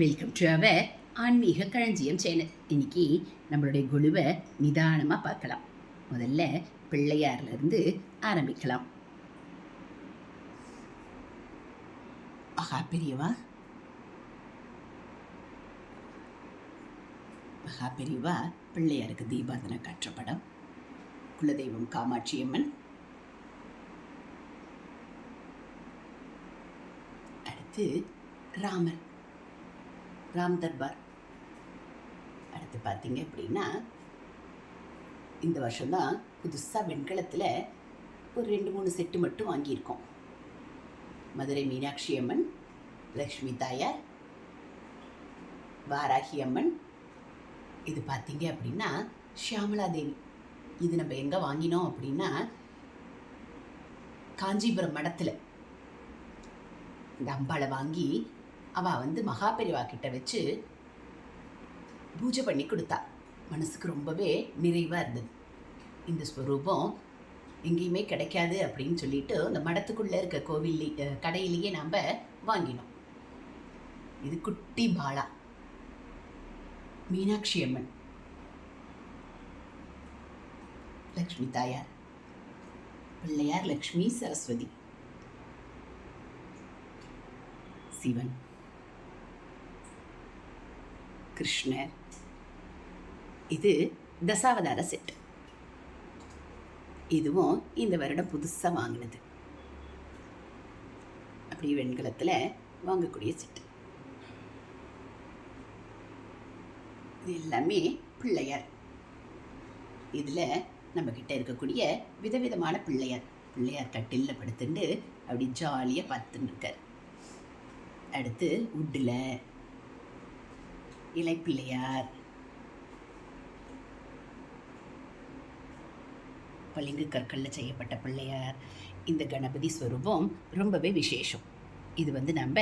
Welcome to our ஆன்மீக களஞ்சியம் channel இன்னைக்கு நம்மளுடைய குழுவை நிதானமாக பார்க்கலாம். முதல்ல பிள்ளையார்ல இருந்து ஆரம்பிக்கலாம். மகா பெரியவா. மகா பெரியவா பிள்ளையாருக்கு தீபாதனை காற்ற படம் குலதெய்வம் காமாட்சி அம்மன். அடுத்து ராமர். ராம் தர்பார். அடுத்து பார்த்தீங்க அப்படின்னா இந்த வருஷம்தான் புதுசாக வெண்கலத்தில் ஒரு ரெண்டு மூணு செட்டு மட்டும் வாங்கியிருக்கோம். மதுரை மீனாட்சி அம்மன் லக்ஷ்மி தாயார் வாராகி அம்மன். இது பார்த்தீங்க அப்படின்னா ஷியாமலா தேவி. இது நம்ம எங்கே வாங்கினோம் அப்படின்னா காஞ்சிபுரம் மடத்தில். இந்த அம்பாளை வாங்கி அவள் வந்து மகாபெரிவா கிட்ட வச்சு பூஜை பண்ணி கொடுத்தா. மனசுக்கு ரொம்பவே நிறைவாக இருந்தது. இந்த ஸ்வரூபம் எங்கேயுமே கிடைக்காது அப்படின்னு சொல்லிட்டு அந்த மடத்துக்குள்ளே இருக்க கோவில் கடையிலேயே நாம் வாங்கினோம். இது குட்டி பாலா. மீனாட்சி அம்மன். லக்ஷ்மி தாயார். பிள்ளையார் லக்ஷ்மி சரஸ்வதி. சிவன். கிருஷ்ணர். இது தசாவதார செட். இதுவும் இந்த வருடம் புதுசாக வாங்கினது. அப்படி வெண்கலத்தில் வாங்கக்கூடிய செட் இது எல்லாமே பிள்ளையார். இதில் நம்மக்கிட்ட இருக்கக்கூடிய விதவிதமான பிள்ளையார். பிள்ளையார் கட்டிலில் படுத்துட்டு அப்படி ஜாலியாக பார்த்துட்டு இருக்கார். அடுத்து உட்டில் இலைப்பிள்ளையார் பளிங்கு கற்களில் செய்யப்பட்ட பிள்ளையார். இந்த கணபதி ஸ்வரூபம் ரொம்பவே விசேஷம். இது வந்து நம்ம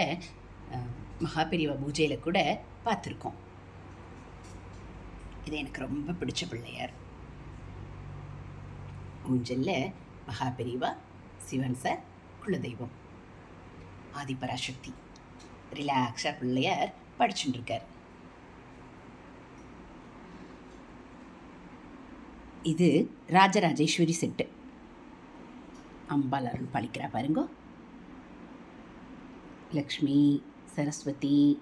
மகாபெரிவா பூஜையில் கூட பார்த்துருக்கோம். இது எனக்கு ரொம்ப பிடிச்ச பிள்ளையார். ஊஞ்சலில் மகாபெரிவா சிவன் சார் குலதெய்வம். ஆதிபராசக்தி. ரிலாக்ஸாக பிள்ளையார் படிச்சுட்டுருக்கார் இது ராஜராஜேஸ்வரி செட்டு. அம்பாள் அருள் பழிக்கிறா பாருங்க. லக்ஷ்மி சரஸ்வதி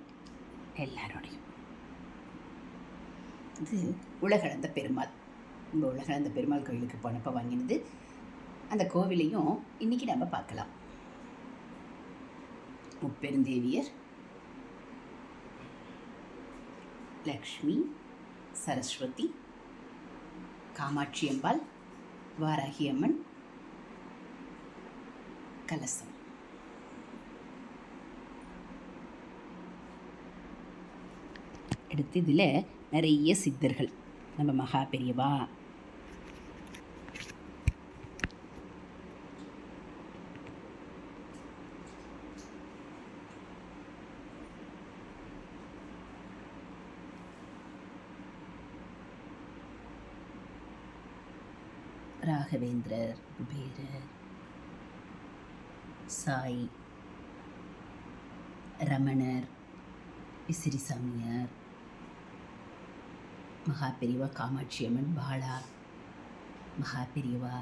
எல்லாரோடையும். இது உலகளந்த பெருமாள். இந்த உலகளந்த பெருமாள் கோயிலுக்கு போனப்போ வாங்கினது. அந்த கோவிலையும் இன்னைக்கு நம்ம பார்க்கலாம். முப்பெருந்தேவியர் லக்ஷ்மி சரஸ்வதி காமாட்சி அம்பாள் வாராகி அம்மன் கலசம். அடுத்து இதில் நிறைய சித்தர்கள். நம்ம மகா பெரியவா ராகவேந்திரர் குபேரர். சாய் ரமணர் விசிறிசாமியார் மகாபெரிவா காமாட்சி அம்மன் பாலா மகாபெரிவா.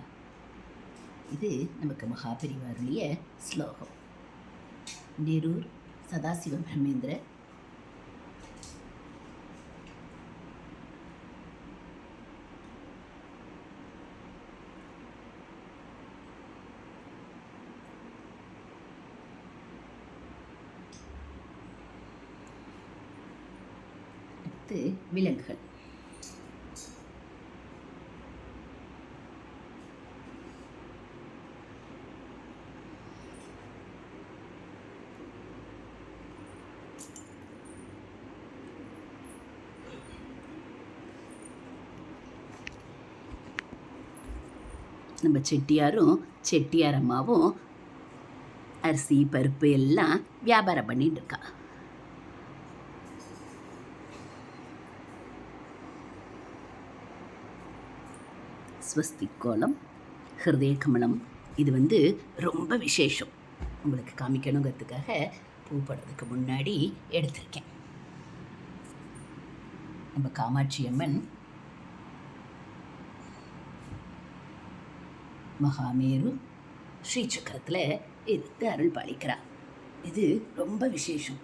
இது நமக்கு மகாபெரிவா ஸ்லோகம். நெரூர் சதாசிவ பிரமேந்திர பத்து விலங்குகள். நம்ம செட்டியாரும் செட்டியார் அம்மாவும் அரிசி பருப்பு எல்லாம் வியாபாரம் பண்ணிட்டு இருக்கா ஸ்வஸ்தி கோலம் ஹிருதய கமலம் இது வந்து ரொம்ப விசேஷம். உங்களுக்கு காமிக்கணுங்கிறதுக்காக பூப்படுறதுக்கு முன்னாடி எடுத்திருக்கேன். நம்ம காமாட்சி அம்மன் மகாமேரு ஸ்ரீசக்கரத்தில் இருந்து அருள் பாலிக்கிறார். இது ரொம்ப விசேஷம்.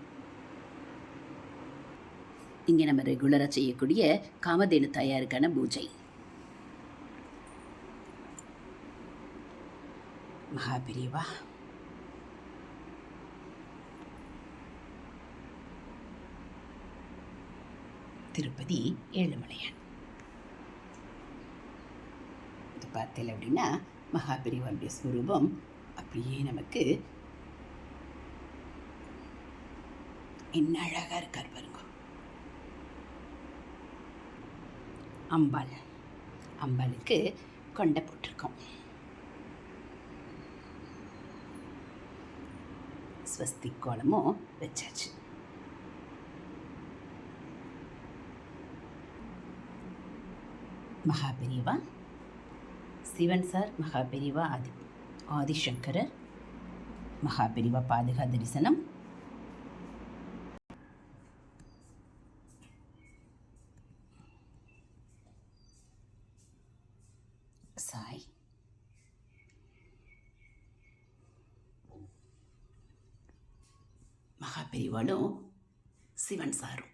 இங்கே நம்ம ரெகுலராக செய்யக்கூடிய காமதேனு தாயாருக்கான பூஜை. மகாபிரிவா திருப்பதி ஏழுமலையான் இது பார்த்தல அப்படின்னா மகாபெரிவாளுடைய ஸ்வரூபம் அப்படியே நமக்கு என்ன அழகாக இருக்கார் பாருங்க அம்பாள் அம்பாளுக்கு கொண்டை போட்டிருக்கோம் ஸ்வஸ்தி கோலமும் வச்சாச்சு. மகாபெரிவா சிவன் சார் மகாபெரிவா ஆதி ஆதிசங்கரர் மகாபெரிவா பாதுகா தரிசனம். சாய். மகாபெரிவாலும் சிவன் சாரும்.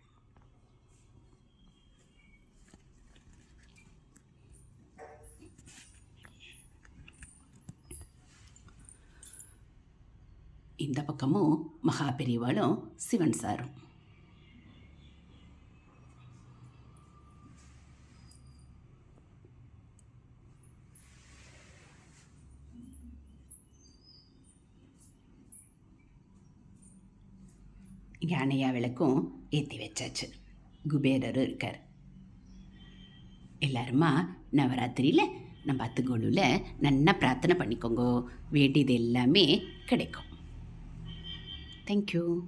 இந்த பக்கமும் மகா பெரியவாளும் சிவன் சாரும். யானையா விளக்கும் ஏற்றி வச்சாச்சு. குபேரரும் இருக்கார். எல்லாருமா நவராத்திரியில் நம்ம அத்துக்கோளுவில் நல்லா பிரார்த்தனை பண்ணிக்கோங்க. வேண்டியது எல்லாமே கிடைக்கும். தேங்க்யூ